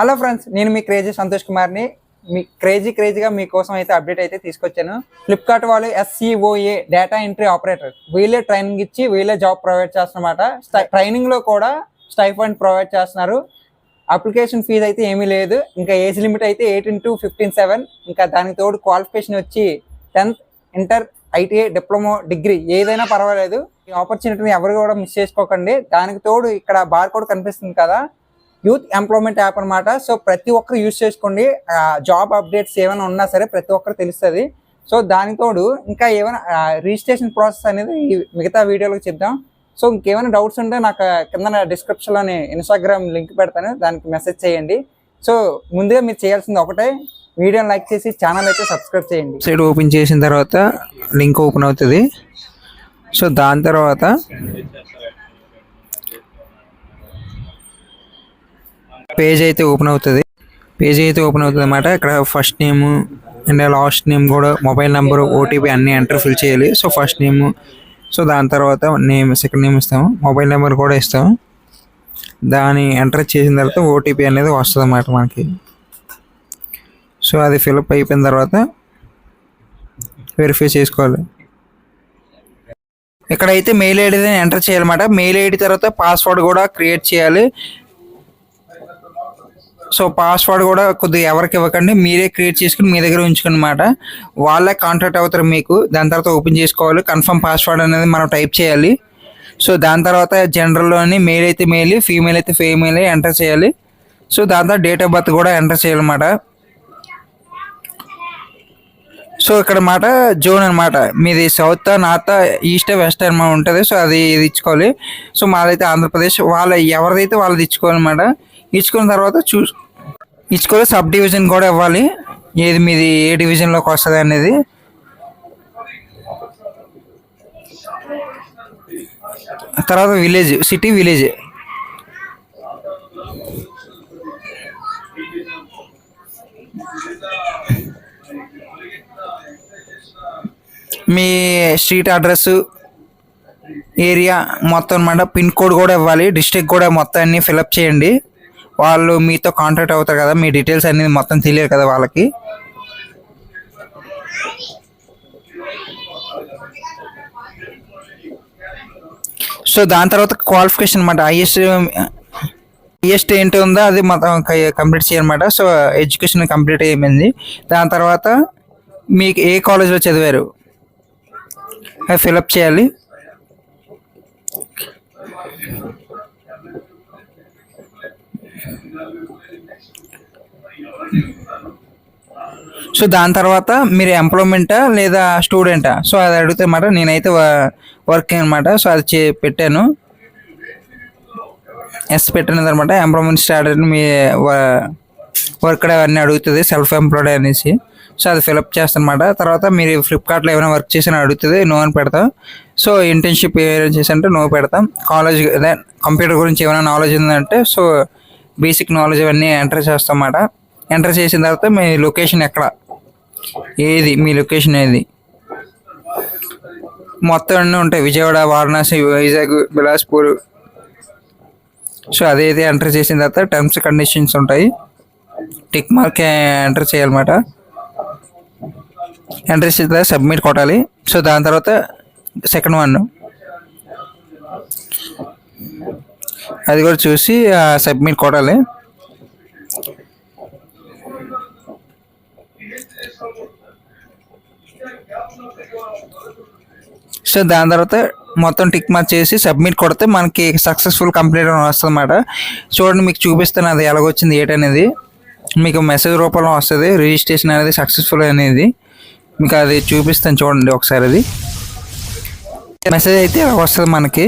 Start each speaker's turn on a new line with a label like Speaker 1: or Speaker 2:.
Speaker 1: Hello friends నేను మీ crazy Santosh కుమార్ని. మీ crazy క్రేజీగా మీకోసం అయితే అప్డేట్ అయితే తీసుకొచ్చాను. ఫ్లిప్కార్ట్ వాళ్ళు S C O A data entry operator వీళ్ళే ట్రైనింగ్ ఇచ్చి వీళ్ళే జాబ్ ప్రొవైడ్ చేస్తున్నమాట. ట్రైనింగ్లో కూడా స్టైఫండ్ ప్రొవైడ్ చేస్తున్నారు. అప్లికేషన్ ఫీజు అయితే ఏమీ లేదు. ఇంకా ఏజ్ లిమిట్ అయితే ఎయిటీన్ టు ఫిఫ్టీన్ సెవెన్ ఇంకా దానికి తోడు క్వాలిఫికేషన్ వచ్చి tenth inter ITI diploma degree ఏదైనా పర్వాలేదు. ఈ ఆపర్చునిటీని ఎవరు కూడా మిస్ చేసుకోకండి. దానికి తోడు ఇక్కడ బార్ కోడ్ కనిపిస్తుంది కదా. యూత్ ఎంప్లాయ్మెంట్ యాప్ అనమాట సో ప్రతి ఒక్కరు యూజ్ చేసుకోండి. జాబ్ అప్డేట్స్ ఏమైనా ఉన్నా సరే ప్రతి ఒక్కరు తెలుస్తుంది. సో దానితోడు ఇంకా ఏమైనా రిజిస్ట్రేషన్ ప్రాసెస్ అనేది మిగతా వీడియోలో చెప్దాం. సో ఇంకేమైనా డౌట్స్ ఉంటే నాకు కింద డిస్క్రిప్షన్లోని ఇన్స్టాగ్రామ్ లింక్ పెడతాను. దానికి మెసేజ్ చేయండి. సో ముందుగా మీరు చేయాల్సింది ఒకటే వీడియోని లైక్ చేసి ఛానల్ అయితే సబ్స్క్రైబ్ చేయండి.
Speaker 2: సైడ్ ఓపెన్ చేసిన తర్వాత లింక్ ఓపెన్ అవుతుంది. సో దాని తర్వాత పేజ్ అయితే ఓపెన్ అవుతుంది. పేజ్ అయితే ఓపెన్ అవుతుంది అనమాట ఇక్కడ first name and last name కూడా మొబైల్ నెంబర్ ఓటీపీ అన్నీ ఎంటర్ ఫిల్ చేయాలి. సో ఫస్ట్ నేమ్ సో దాని తర్వాత నేమ్ సెకండ్ నేమ్ ఇస్తాము. మొబైల్ నెంబర్ కూడా ఇస్తాము. దాన్ని ఎంటర్ చేసిన తర్వాత ఓటీపీ అనేది వస్తుంది అన్నమాట మనకి. సో అది ఫిలప్ అయిపోయిన తర్వాత వెరిఫై చేసుకోవాలి. ఇక్కడైతే మెయిల్ ఐడి ఎంటర్ చేయాలన్నమాట మెయిల్ ఐడి తర్వాత పాస్వర్డ్ కూడా క్రియేట్ చేయాలి. సో పాస్వర్డ్ కూడా కొద్దిగా ఎవరికి ఇవ్వకండి మీరే క్రియేట్ చేసుకుని మీ దగ్గర ఉంచుకుని అనమాట వాళ్ళే కాంటాక్ట్ అవుతారు మీకు దాని తర్వాత ఓపెన్ చేసుకోవాలి కన్ఫర్మ్ పాస్వర్డ్ అనేది మనం టైప్ చేయాలి. సో దాని తర్వాత జనరల్లోని మెయిల్ అయితే మెయిల్ ఫీమేల్ అయితే ఫీమేల్ ఎంటర్ చేయాలి. సో దాని తర్వాత డేట్ ఆఫ్ బర్త్ కూడా ఎంటర్ చేయాలన్నమాట. సో ఇక్కడ మాట జోన్ అనమాట మీది సౌత్ నార్త్ ఈస్ట్ వెస్ట్ అనమాట ఉంటుంది సో అది ఇది ఇచ్చుకోవాలి. సో మాదైతే ఆంధ్రప్రదేశ్ వాళ్ళ ఎవరిదైతే వాళ్ళది ఇచ్చుకోవాలన్నమాట ఇచ్చుకున్న తర్వాత చూ ఇచ్చుకోవాలి. సబ్ డివిజన్ కూడా ఇవ్వాలి. ఏది మీది ఏ డివిజన్లోకి వస్తుంది అనేది. తర్వాత విలేజ్ సిటీ విలేజ్ మీ స్ట్రీట్ అడ్రస్ ఏరియా మొత్తం అనమాట పిన్ కోడ్ కూడా ఇవ్వాలి. డిస్ట్రిక్ట్ కూడా మొత్తాన్ని ఫిలప్ చేయండి. వాళ్ళు మీతో కాంటాక్ట్ అవుతారు కదా మీ డీటెయిల్స్ అనేది మొత్తం తెలియదు కదా వాళ్ళకి? సో దాని తర్వాత క్వాలిఫికేషన్ అనమాట హైయెస్ట్ హైయెస్ట్ ఏంటి ఉందో అది మొత్తం కంప్లీట్ చేయనమాట సో ఎడ్యుకేషన్ కంప్లీట్ అయిపోయింది. దాని తర్వాత మీకు ఏ కాలేజ్లో చదివారు? అది ఫిలప్ చేయాలి. సో దాని తర్వాత మీరు ఎంప్లాయ్మెంటా లేదా స్టూడెంటా సో అది అడిగితే మాట నేనైతే వర్కింగ్ అనమాట సో అది చే పెట్టాను. ఎస్ పెట్టినది అనమాట ఎంప్లాయ్మెంట్ స్టార్ట్ మీ వర్క్ అవన్నీ అడుగుతుంది సెల్ఫ్ ఎంప్లాయిడ్ అనేసి. సో అది ఫిలప్ చేస్తానమాట తర్వాత మీరు ఫ్లిప్కార్ట్లో ఏమైనా వర్క్ చేసినా అడుగుతుంది నో అని పెడతాం. సో ఇంటర్న్షిప్ ఏమైనా అంటే నో పెడతాం. కాలేజ్ అదే కంప్యూటర్ గురించి ఏమైనా నాలెడ్జ్ ఉందంటే సో బేసిక్ నాలెడ్జ్ అవన్నీ ఎంటర్ చేస్తాం అన్నమాట ఎంటర్ చేసిన తర్వాత మీ లొకేషన్ ఎక్కడ? ఏది? మీ లొకేషన్ ఏది? మొత్తం అన్నీ ఉంటాయి. విజయవాడ వారణాసి వైజాగ్ బిలాస్పూర్. సో అదైతే ఎంటర్ చేసిన తర్వాత టర్మ్స్ కండిషన్స్ ఉంటాయి. టిక్ మార్క్ ఎంటర్ చేయాలన్నమాట. ఎంటర్ చేసిన తర్వాత సబ్మిట్ కొట్టాలి. సో దాని తర్వాత సెకండ్ వన్ అది కూడా చూసి సబ్మిట్ కొట్టాలి. సో దాని తర్వాత మొత్తం టిక్ మార్క్ చేసి సబ్మిట్ కొడితే మనకి సక్సెస్ఫుల్ కంప్లీట్ అని వస్తుంది అన్నమాట చూడండి మీకు చూపిస్తాను అది ఎలాగొచ్చింది ఏంటనేది మీకు మెసేజ్ రూపంలో వస్తుంది రిజిస్ట్రేషన్ అనేది సక్సెస్ఫుల్ అనేది. మీకు అది చూపిస్తాను చూడండి ఒకసారి అది. మెసేజ్ అయితే ఇలా వస్తుంది మనకి.